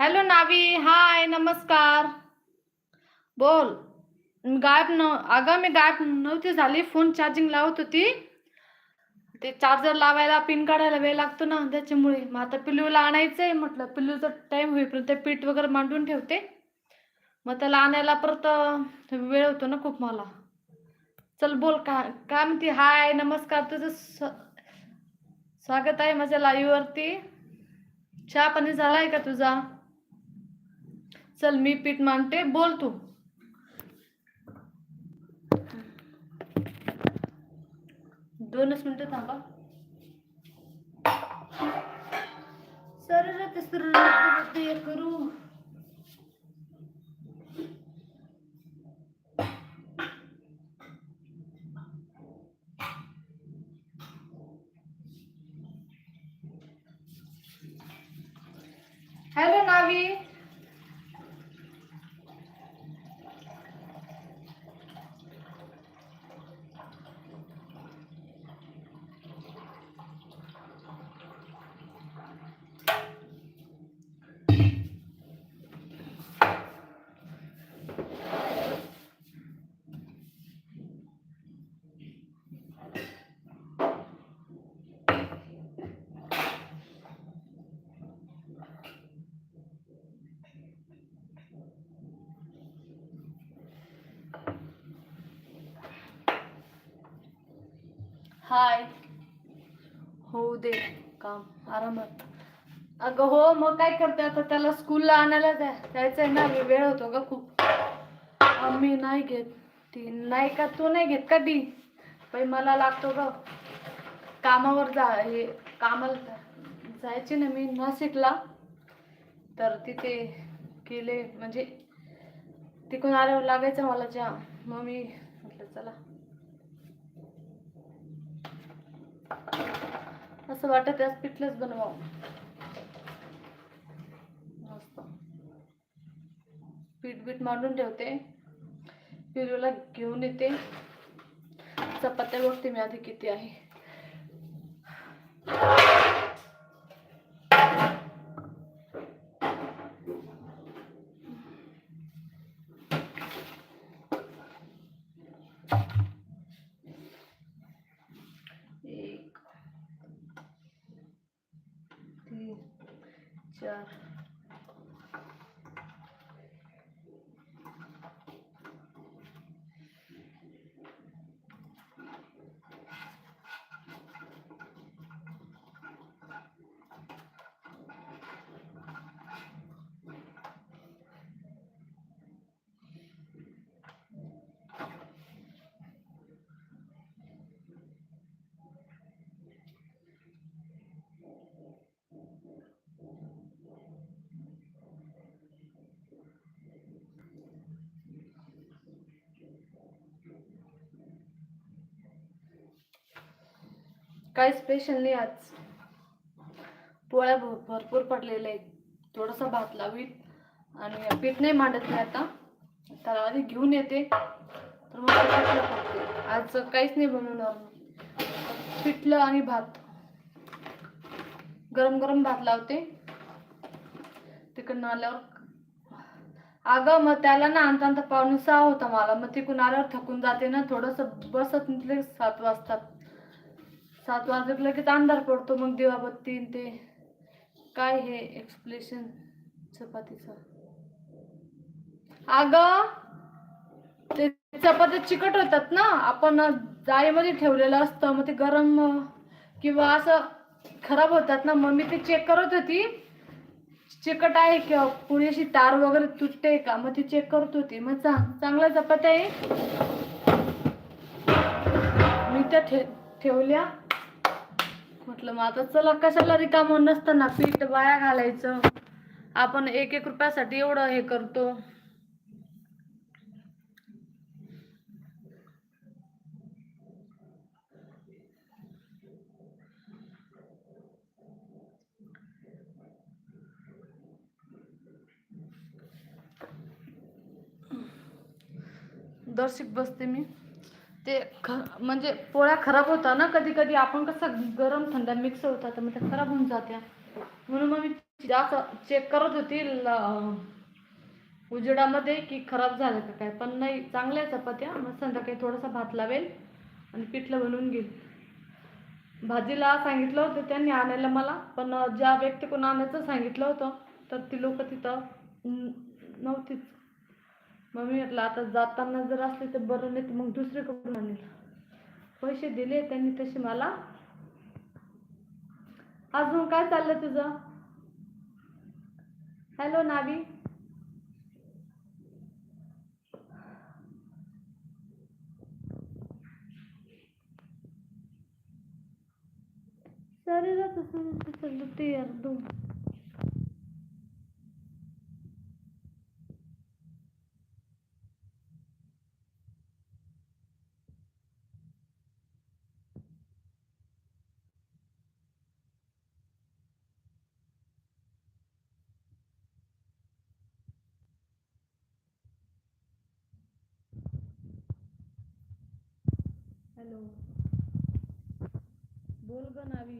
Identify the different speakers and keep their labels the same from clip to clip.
Speaker 1: Hello नावी हाय नमस्कार. बोल गायब न अगं मी गायब नव्हती झाली फोन चार्जिंग लावत होती. ते चार्जर लावायला पिन काढायला वेळ लागतो ना त्याच्यामुळे. मग आता पिल्लूला आणायचं आहे म्हटलं पिल्लूचा टाईम होईपर्यंत पीठ वगैरे मांडून ठेवते. मग त्याला आणायला परत वेळ होतो ना खूप मला. चल बोल का काय म्हणते? हाय नमस्कार तुझं स- स्वागत आहे माझ्या लाईव्हवरती चहा पाणी आहे का तुझा? चल मी पीठ मांडते बोल तू. दोनच मिनिटं करू. हॅलो नावी. हाय. होऊ दे. काम. आरामात. अगं हो मग काय करते आता? त्याला स्कूलला आणायला जाय- जायचंय ना वेळ होतो ग खूप. मी नाही घेत. ती नाही का? तू नाही घेत का ती? बाई मला लागतो ग. कामावर जा हे कामाला जायचे ना मी नाशिकला. तर तिथे गेले म्हणजे तिकडून आल्यावर लागायचं मला जाम. मग मी म्हटलं चला. असं वाटत आज पिठलंच बनवावं. मस्त. पीठ बीठ मांडून ठेवते. पिरूला घेऊन येते. चपात्या बघते मी आधी किती आहे एक तीन चार काय स्पेशल नाही आज. पोळ्या भरपूर पडलेल्या आहेत. थोडासा भात लावीत आणि पीठ नाही मांडत मी आता. त्याला आधी घेऊन येते. तर मग ते आज काहीच नाही बनवणार. पिठलं आणि भात. गरम गरम भात लावते. तिकडनं आल्यावर अगं मग त्याला ना आणता आणता पावणे सहा होता मला. मग तिकडून आल्यावर थकून जाते ना. थोडंसं बसत सात वाजतात सात वाजत लगेच अंधार पडतो मग दिवाबत्ती ते काय हे एक्सप्लेशन चपातीचं? अगं ते चपात्या चिकट होतात ना आपण जाळीमध्ये ठेवलेलं असतं मग ते गरम किंवा असं खराब होतात ना मग मी ते चेक करत होती. चिकट आहे किंवा पुढे अशी तार वगैरे तुटते का मग ती चेक करत होती. मग चांग चांगल्या चपात्या आहे. मी त्या ठे ठेवल्या. म्हटलं मग आता चला कशाला रिकामं नसताना पीठ वाया घालायचं? आपण एक एक रुपयासाठी एवढं हे करतो. दर्शिक बसते मी. ते ख म्हणजे पोळ्या खराब होता ना कधी कधी आपण कसं गरम थंड मिक्स होतात तर मग त्या खराब होऊन जात्या. म्हणून मग मी जास्त चेक करत होती ल- उजेडामध्ये की खराब झालं का काय. पण नाही चांगल्या चपात्या. मग संध्याकाळी थोडासा भात लावेल आणि पिठलं बनवून घेईल. भाजीला सांगितलं होतं त्यांनी आणायला मला पण ज्या व्यक्तीकडून आणायचं सांगितलं होतं तर ती लोक तिथं नव्हतीच. मग मी म्हटलं आता जाताना जर असले तर बरं नाही तर मग दुसरीकडून आणेल. पैसे दिले त्यांनी तसे मला अजून काय चाललंय तुझं? हॅलो नावी. शरीरात तसं ते यार हॅलो. बोल ग नावी.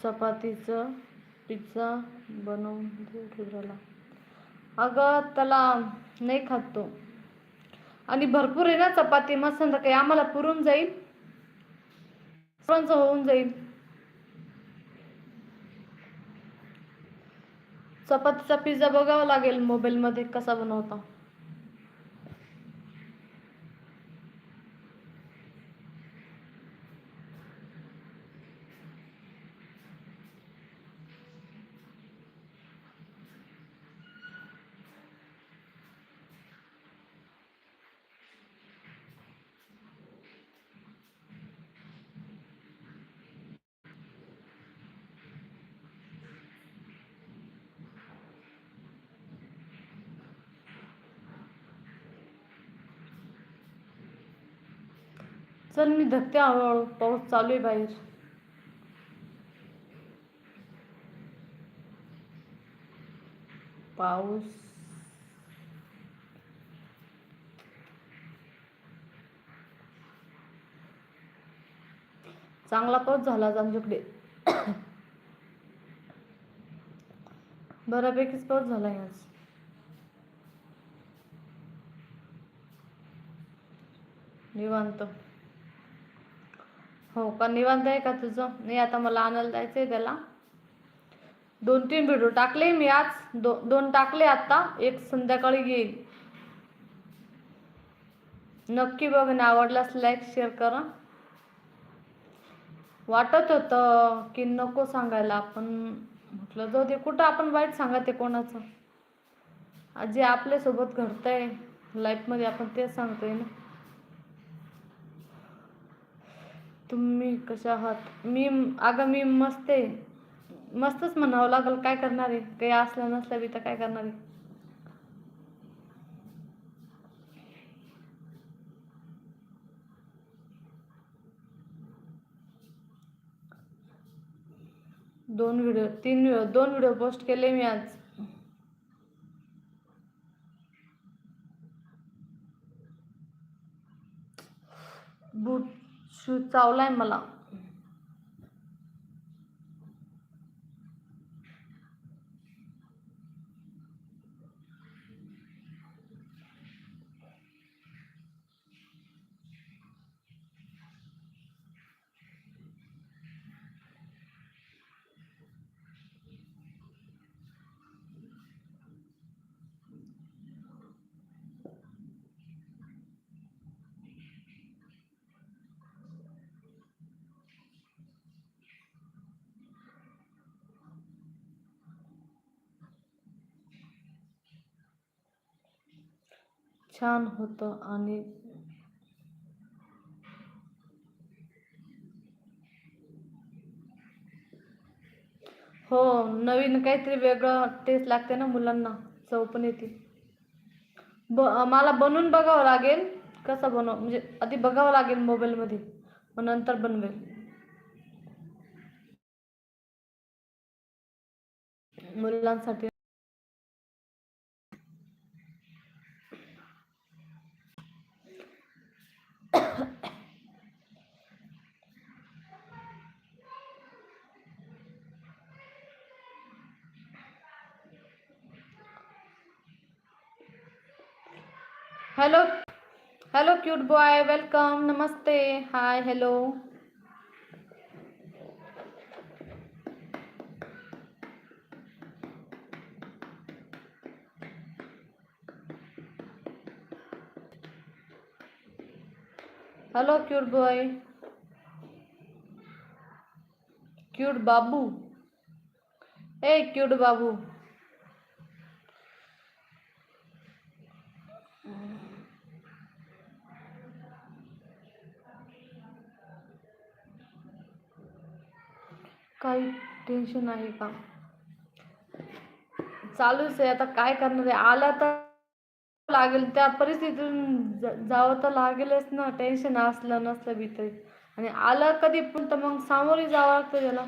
Speaker 1: चपातीचं पिझ्झा बनवून ठेवला रुद्राला अगं त्याला नाही खात तो. आणि भरपूर आहे ना चपाती. मग संध्याकाळी आम्हाला पुरून जाईल. होऊन जाईल. चपातीचा पिझ्झा बघावा लागेल मोबाईलमध्ये कसा बनवता. चल मी धकते हळूहळू. पाऊस चालू आहे बाहेर. पाऊस. चांगला पाऊस झाला आज आमच्याकडे. बऱ्यापैकीच पाऊस झालाय आज. निवांत. हो का निवांत आहे का तुझं? नाही आता मला आणायला जायचं आहे त्याला. दोन तीन व्हिडिओ टाकले मी आज. दो दोन टाकले आत्ता एक संध्याकाळी येईल. नक्की बघ ना आवडल्यास लाईक शेअर करा. वाटत होतं की नको सांगायला आपण म्हटलं जाऊ दे कुठं आपण वाईट सांगा ते कोणाचं? जे आपल्यासोबत घडतंय लाईफमध्ये आपण तेच सांगतोय ना. तुम्ही कशा आहात? मी अगं मी मस्त आहे. मस्तच म्हणावं लागेल काय करणार आहे? काही असलं नसलं बी तर काय करणार आहे? दोन व्हिडिओ तीन व्हिडिओ दोन व्हिडिओ पोस्ट केले मी आज. बूट शूज चावलाय मला छान होतं आणि हो नवीन काहीतरी वेगळं टेस्ट लागते ना मुलांना. चव पण येते. ब मला बनवून बघावं लागेल. कसं बनव म्हणजे आधी बघावं लागेल मोबाईलमध्ये. मग नंतर बनवेल. मुलांसाठी hello hello cute boy welcome नमस्ते hi hello hello cute boy cute बाबू ए क्यूट बाबू काही टेन्शन आहे का? चालूच आहे. आता काय करणार आहे? आला तर लागेल. त्या परिस्थितीतून जावं तर लागेलच ना. टेन्शन असलं नसलं भीतर तरी. आणि आलं कधी पण तर मग सामोरे जावं लागतं त्याला.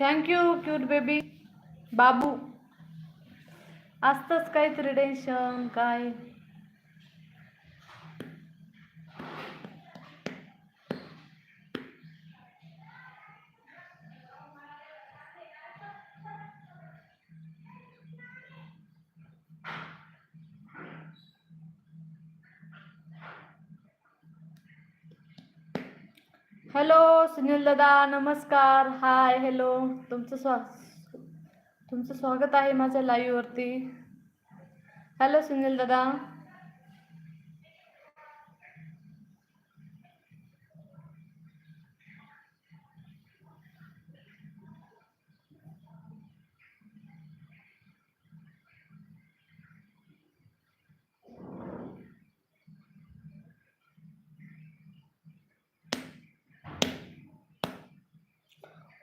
Speaker 1: थँक्यू क्यूट बेबी बाबू. असतंच काहीतरी टेन्शन काय? हॅलो सुनील दादा नमस्कार. हाय हॅलो तुमचं स्वा तुमचं स्वागत आहे माझ्या लाईववरती हॅलो सुनील दादा.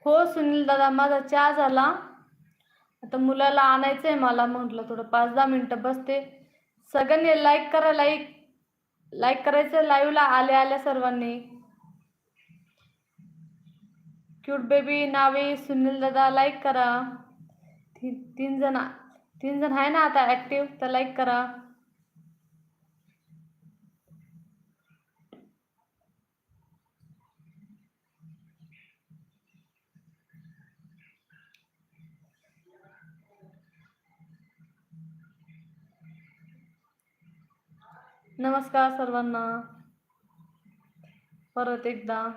Speaker 1: हो सुनील दादा माझा चहा झाला. आता मुलाला आणायचं आहे मला म्हटलं थोडं पाच दहा मिनटं बसते. सगळ्यांनी लाईक करा लाईक लाईक करायचं. लाईव्हला आल्या आल्या सर्वांनी. क्यूट बेबी नावे सुनील दादा लाईक करा. तीन तीन जण तीन जण आहे ना आता ॲक्टिव्ह तर लाईक करा. नमस्कार सर्वांना. परत एकदा.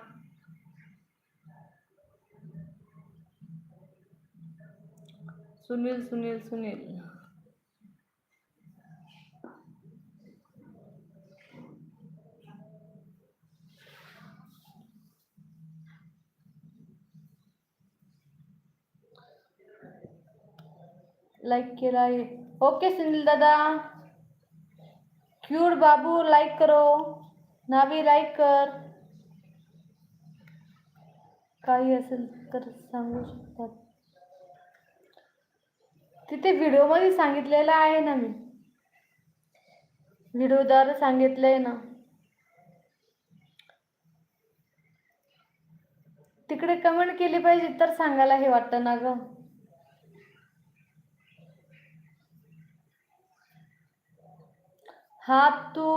Speaker 1: सुनील सुनील सुनील. लाईक केला आहे. ओके सुनील दादा. क्यूट बाबू लाईक करो. नावी लाईक कर. काही असेल तर सांगू शकतात. तिथे व्हिडिओमध्ये सांगितलेलं आहे ना मी. व्हिडिओद्वारे सांगितलंय ना. तिकडे कमेंट केली पाहिजे तर सांगायला हे वाटतं ना गं. हा तू.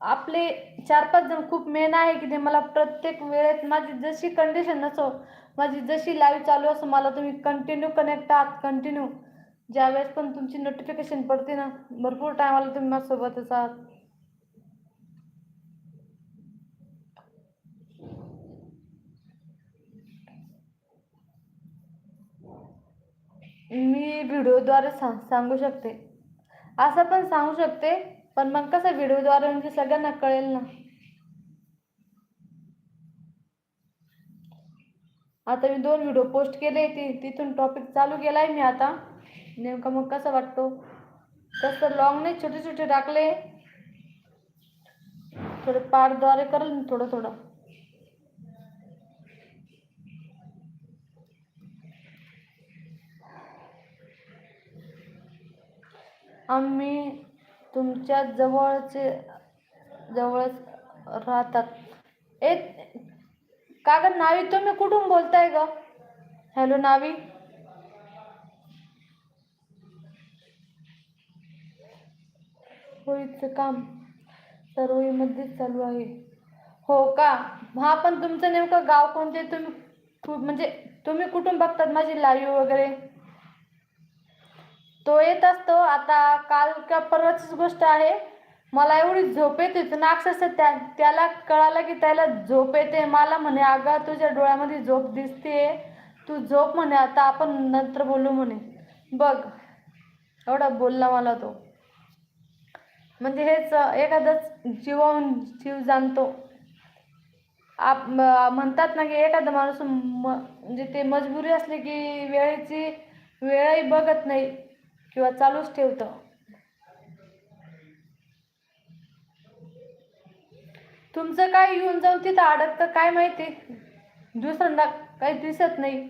Speaker 1: आपले चार पाच जण खूप मेन आहे की ते मला प्रत्येक वेळेत माझी जशी कंडिशन नसो माझी जशी लाईव्ह चालू असो मला तुम्ही कंटिन्यू कनेक्ट आहात कंटिन्यू ज्यावेळेस पण तुमची नोटिफिकेशन पडते ना भरपूर टायमाला तुम्ही माझ्यासोबतच आहात. मी व्हिडिओद्वारे सांग सांगू शकते. असं पण सांगू शकते पण मग कसं व्हिडिओद्वारे म्हणजे सगळ्यांना कळेल ना. आता मी दोन व्हिडिओ पोस्ट केले ती तिथून टॉपिक चालू केलाय मी आता. नेमका मग कसं वाटतो? तसं लॉंग नाही छोटे छोटे टाकले. थोडे पार्टद्वारे करेल मी थोडं थोडं आम्ही तुमच्या जवळचे जवळच राहतात. ए का ग नावी तुम्ही कुठून बोलताय ग? हॅलो नावी? होळीचं काम सर्वमध्येच चालू आहे. हो का? हा पण तुमचं नेमकं गाव कोणते? तुम्ही म्हणजे तुम्ही कुठून बघतात माझी लाईव्ह वगैरे? तो येत असतो. आता काल का परवाचीच गोष्ट आहे. मला एवढी झोप येते होती ना अक्षरशः त्या त्याला कळालं की त्याला झोप येते. मला म्हणे अगं तुझ्या डोळ्यामध्ये झोप दिसते तू झोप म्हणे आता आपण नंतर बोलू म्हणे. बघ एवढा बोलला मला तो. म्हणजे हेच एखादंच जीवाहून जीव जाणतो. आप म्हणतात ना की एखादा माणूस म म्हणजे ते मजबुरी असली की वेळेची वेळही बघत नाही. किंवा चालूच ठेवतं. तुमचं काय येऊन जाऊन तिथं अडकतं काय माहिती? दुसऱ्यांदा काही दिसत नाही.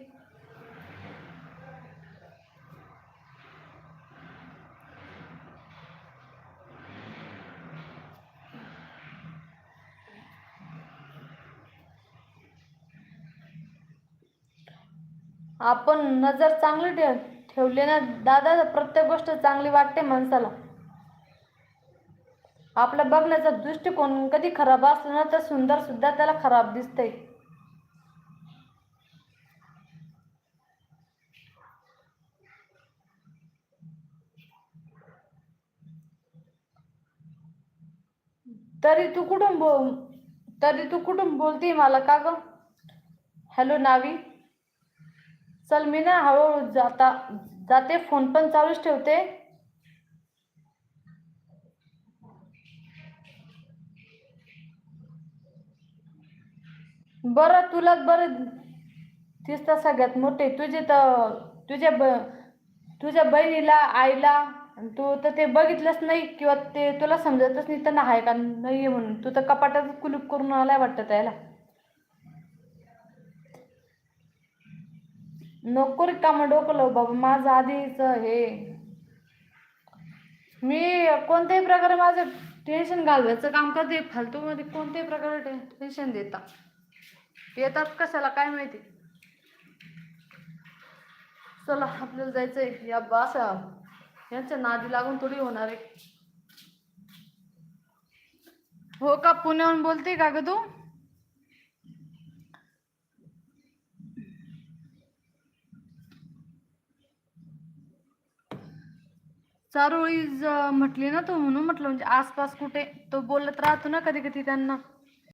Speaker 1: आपण नजर चांगली ठेव. ठेवले ना दादा प्रत्येक गोष्ट चांगली वाटते माणसाला. आपला बघण्याचा दृष्टिकोन कधी खराब असला ना तर सुंदर सुद्धा त्याला खराब दिसते तरी तू कुठून बोल तरी तू कुठून बोलते मला का ग? हॅलो नावी. चल मी ना हळूहळू जाता जाते. फोन पण चालूच ठेवते. बरं तुला बरं तीच तर सगळ्यात मोठे. तुझे तर तुझ्या ब तुझ्या बहिणीला आईला तू तर ते बघितलंच नाही किंवा ते तुला समजतच नाही तर आहे का? नाही आहे म्हणून. तू तर कपाटात कुलूप करून आलाय वाटतं त्याला. नको रिकामं डोकलं बाबा माझं आधीच हे. मी कोणत्याही प्रकारे माझं टेन्शन घालवायचं काम करते फालतूमध्ये कोणत्याही प्रकारे टेन्शन देता. येतात कशाला काय माहिती? चला आपल्याला जायचंय. या बास यांच्या नादी लागून थोडी होणार आहे. हो का पुण्याहून बोलते का ग तू? चारोळी म्हटली ना तो म्हणून म्हटलं म्हणजे आसपास कुठे तो बोलत राहतो ना कधी कधी त्यांना.